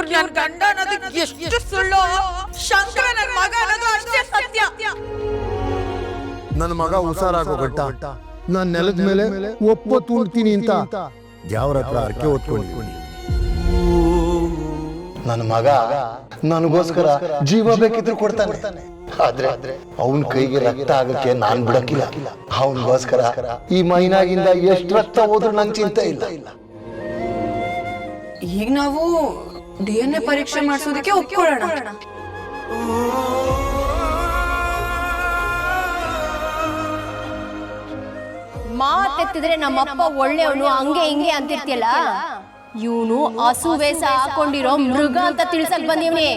ಇವ್ರು ನನ್ ಗಂಡ ಅನ್ನೋದು ಎಷ್ಟು ಸುಳ್ಳು? ಶಂಕರ ನನ್ ಮಗ ಅನ್ನೋದು ಅಷ್ಟೇ ಸತ್ಯ. ನನ್ನ ಮಗ ಹುಷಾರಾಗೋ ನನ್ ನಾನ್ ನೆಲದ ಮೇಲೆ ಒಪ್ಪ ಉಣ್ತೀನಿ ಅಂತ. ದೇವ್ರ ಹತ್ರ ಅರ್ಕೆ ಹೊತ್ಕೊಂಡಿದ್ದೀನಿ ನನ್ನ ಮಗ ನನಗೋಸ್ಕರ ಜೀವ ಬೇಕಿದ್ರು ಕೊಡ್ತಾನೆ. ಆದ್ರೆ ಅವನ್ ಕೈಗೆ ರಕ್ತ ಆಗಕ್ಕೆ ನಾನ್ ಬಿಡಕ್ಕಿಲ್ಲ. ಅವನಿಗೋಸ್ಕರ ಈ ಮೈನಾಗಿಂದ ಎಷ್ಟು ರಕ್ತ ಹೋದ್ರು ನಂಗೆ ಚಿಂತೆ ಇಲ್ಲ. ಈಗ ನಾವು ಡಿ ಎನ್ ಎ ಪರೀಕ್ಷೆ ಮಾಡಿಸೋದಕ್ಕೆ ಒಪ್ಕೊಳ್ಳೋಣ ಮಾತೆತ್ತಿದ್ರೆ ನಮ್ಮಪ್ಪ ಒಳ್ಳೆಯವನು ಹಂಗೆ ಹಿಂಗೆ ಅಂತಿರ್ತಿಯಲ್ಲ ಇವನು ಹಸು ವೇಷ ಹಾಕೊಂಡಿರೋ ಮೃಗ ಅಂತ ತಿಳ್ಸಕ್ ಬಂದಿವ್ನಿ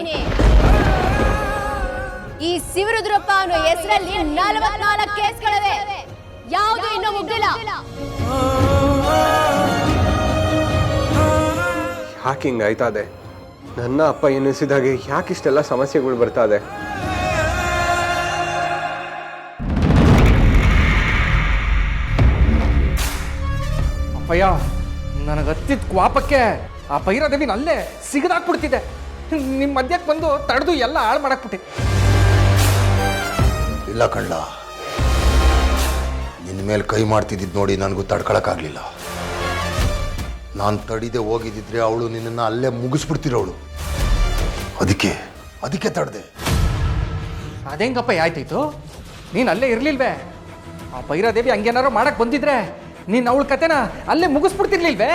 ಈ ಶಿವರುದ್ರಪ್ಪ ಅನ್ನೋ ಹೆಸರಲ್ಲಿ ನಲವತ್ನಾಲ್ಕು ಕೇಸ್ಗಳಿವೆ ಯಾವುದು ಇನ್ನೂ ಮುಗ್ದಿಲ್ಲ ಹಾಕಿಂಗ್ ಇದೆ ನನ್ನ ಅಪ್ಪ ಎನಿಸಿದಾಗೆ ಯಾಕೆ ಇಷ್ಟೆಲ್ಲ ಸಮಸ್ಯೆಗಳು ಬರ್ತಾ ಇದೆ? ಅಪ್ಪಯ್ಯ ನನಗೆ ಹತ್ತಿದ ಕ್ವಾಪಕ್ಕೆ ಆ ಭೈರದೇವಿನ ಅಲ್ಲೇ ಸಿಗದಾಕ್ಬಿಡ್ತಿದೆ. ನಿಮ್ಮ ಮಧ್ಯಕ್ಕೆ ಬಂದು ತಡೆದು ಎಲ್ಲ ಹಾಳು ಮಾಡಕ್ಬಿಟ್ಟೆ. ಇಲ್ಲ ಕಳ್ಳ ನಿನ್ನ ಮೇಲೆ ಕೈ ಮಾಡ್ತಿದ್ದಿದ್ದು ನೋಡಿ ನನಗೂ ತಡ್ಕೊಳಕ್ಕಾಗ್ಲಿಲ್ಲ. ನಾನು ತಡಿದೆ ಹೋಗಿದ್ದಿದ್ರೆ ಅವಳು ನಿನ್ನನ್ನು ಅಲ್ಲೇ ಮುಗಿಸ್ಬಿಡ್ತಿರೋಳು. ಅದಕ್ಕೆ ಅದಕ್ಕೆ ತಡೆದೆ. ಅದೇಂಗಪ್ಪ ಆಯ್ತಿತ್ತು? ನೀನು ಅಲ್ಲೇ ಇರಲಿಲ್ವೇ? ಆ ಭೈರಾದೇವಿ ಹಂಗೇನಾರು ಮಾಡಕ್ಕೆ ಬಂದಿದ್ರೆ ನೀನು ಅವಳ ಕತೆನ ಅಲ್ಲೇ ಮುಗಿಸ್ಬಿಡ್ತಿರ್ಲಿಲ್ವೇ?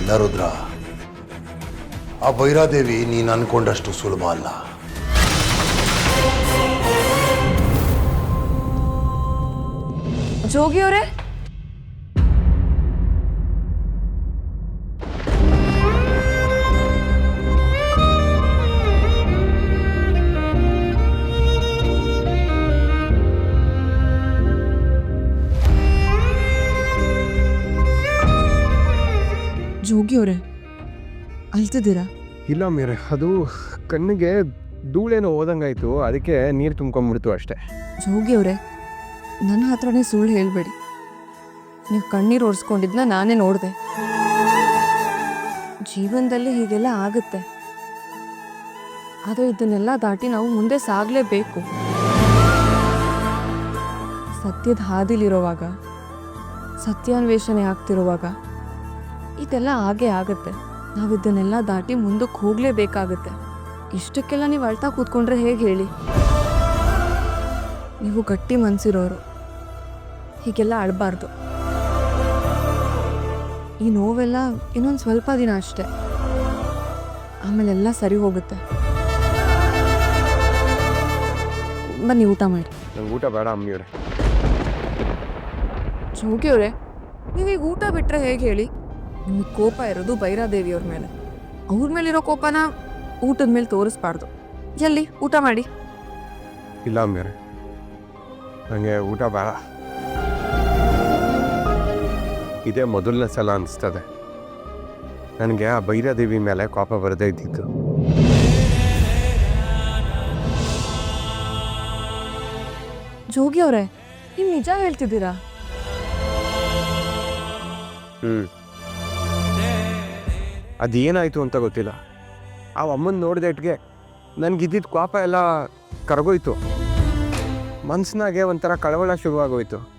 ಇಲ್ಲ ರುದ್ರ ಆ ಭೈರಾದೇವಿ ನೀನು ಅನ್ಕೊಂಡಷ್ಟು ಸುಲಭ ಅಲ್ಲ. ಜೋಗಿ ಅವರೇ? ಜೋಗಿ ಅವರೇ ಅಳ್ತಿದ್ದೀರಾ ಇಲ್ಲ ಮೀರೆ ಅದು ಕಣ್ಣಿಗೆ ಧೂಳೇನೋ ಓದಂಗಾಯ್ತು ಅದಕ್ಕೆ ನೀರು ತುಂಬ್ಕೊಂಡ್ಬಿಡ್ತು ಅಷ್ಟೇ. ಜೋಗಿ ಅವರೇ ನನ್ನ ಹತ್ರನೇ ಸುಳ್ಳು ಹೇಳಬೇಡಿ. ನೀವು ಕಣ್ಣೀರು ಒರೆಸ್ಕೊಂಡಿದ್ನ ನಾನೇ ನೋಡಿದೆ. ಜೀವನದಲ್ಲಿ ಹೀಗೆಲ್ಲ ಆಗುತ್ತೆ. ಆದರೆ ಇದನ್ನೆಲ್ಲ ದಾಟಿ ನಾವು ಮುಂದೆ ಸಾಗಲೇಬೇಕು. ಸತ್ಯದ ಹಾದಿಲಿರುವಾಗ ಸತ್ಯಾನ್ವೇಷಣೆ ಆಗ್ತಿರುವಾಗ ಇದೆಲ್ಲ ಹಾಗೆ ಆಗುತ್ತೆ. ನಾವು ಇದನ್ನೆಲ್ಲ ದಾಟಿ ಮುಂದಕ್ಕೆ ಹೋಗಲೇಬೇಕಾಗುತ್ತೆ. ಇಷ್ಟಕ್ಕೆಲ್ಲ ನೀವು ಅಳ್ತಾ ಕೂತ್ಕೊಂಡ್ರೆ ಹೇಗೆ ಹೇಳಿ? ನೀವು ಗಟ್ಟಿ ಮನಸ್ಸಿರೋರು ಹೀಗೆಲ್ಲ ಅಳಬಾರ್ದು. ಈ ನೋವೆಲ್ಲ ಇನ್ನೊಂದು ಸ್ವಲ್ಪ ದಿನ ಅಷ್ಟೆ. ಆಮೇಲೆಲ್ಲ ಸರಿ ಹೋಗುತ್ತೆ. ಬನ್ನಿ ಊಟ ಮಾಡಿ. ನಂಗೆ ಊಟ ಬೇಡ ಅಮ್ಮಿಯವ್ರೆ. ಜೋಗಿಯವರೇ ನೀವೀಗ ಊಟ ಬಿಟ್ಟರೆ ಹೇಗೆ ಹೇಳಿ? ನಿಮಗೆ ಕೋಪ ಇರೋದು ಭೈರಾದೇವಿಯವ್ರ ಮೇಲೆ. ಅವ್ರ ಮೇಲಿರೋ ಕೋಪನ ಊಟದ ಮೇಲೆ ತೋರಿಸ್ಬಾರ್ದು. ಎಲ್ಲಿ? ಊಟ ಮಾಡಿ. ಇಲ್ಲ ಮೇರೆ ನನಗೆ ಊಟ ಬೇಡ. ಇದೇ ಮೊದಲನೇ ಸಲ ಅನಿಸ್ತದೆ. ನನಗೆ ಆ ಭೈರಾದೇವಿ ಮೇಲೆ ಕೋಪ ಬರದೇ ಇದ್ದಿತ್ತು ಜೋಗಿ ಅವರೇ ನೀವು ನಿಜ ಹೇಳ್ತಿದ್ದೀರಾ? ಹ್ಞೂ ಅದೇನಾಯಿತು ಅಂತ ಗೊತ್ತಿಲ್ಲ. ಆ ಅಮ್ಮನ ನೋಡಿದ ಇಟ್ಗೆ ನನಗಿದ್ದಿದ್ದ ಕೋಪ ಎಲ್ಲ ಕರಗೋಯ್ತು. ಮನ್ಸಿನಾಗೆ ಒಂಥರ ಕಳವಳ ಶುರುವಾಗೋಯ್ತು.